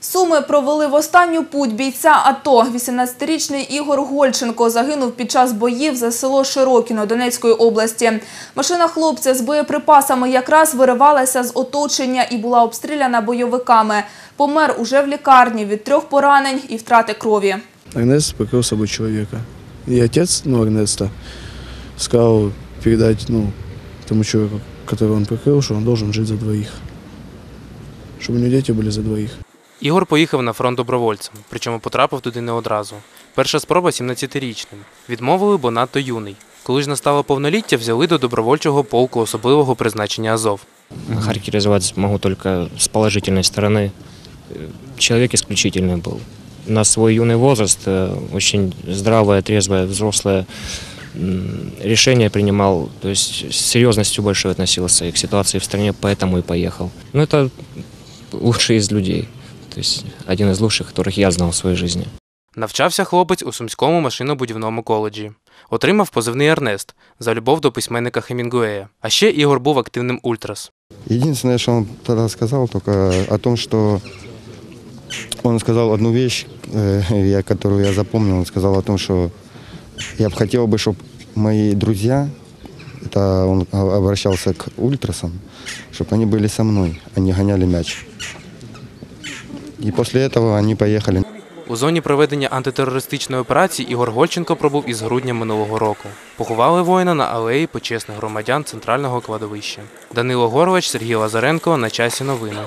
Суми провели в останню путь бійця АТО. 18-річний Ігор Гольченко загинув під час боїв за село Широкіно Донецької області. Машина хлопця з боєприпасами якраз виривалася з оточення і була обстріляна бойовиками. Помер уже в лікарні від трьох поранень і втрати крові. Эрнест покрыл собой человека. И отец, ну, Эрнеста, сказал передать, ну, тому человеку, которого он прикрыл, что он должен жить за двоих. Чтобы у него дети были за двоих. Ігор поїхав на фронт добровольцем, причому потрапив туди не одразу. Перша спроба 17-річним. Відмовили, бо надто юний. Коли ж настало повноліття, взяли до добровольчого полку особливого призначення Азов. Характеризовать могу только с положительной стороны. Э, Человек исключительный был. На свой юный возраст э, очень здравое, трезвое, взрослое м, решение принимал, то есть с серьезностью больше относился и к ситуации в стране, поэтому и поехал. Ну, это лучший из людей, то есть один из лучших, которых я знал в своей жизни. Навчався хлопець у Сумському машинобудівному коледжі. Отримав позивний Ернест за любов до письменника Хемінгуея. А ще Ігор був активним ультрас. Единственное, что он тогда сказал, только о том, что он сказал одну вещь, э, я, которую я запомнил. Он сказал о том, что я бы хотел бы, чтобы мои друзья, это он о- обращался к ультрасам, чтобы они были со мной, они гоняли мяч. И після этого вони поїхали. У зоні проведення антитерористичної операції Ігор Гольченко пробув із грудня минулого року. Поховали воїна на алеї почесних громадян центрального кладовища. Данило Горович, Сергій Лазаренко. На часі новини.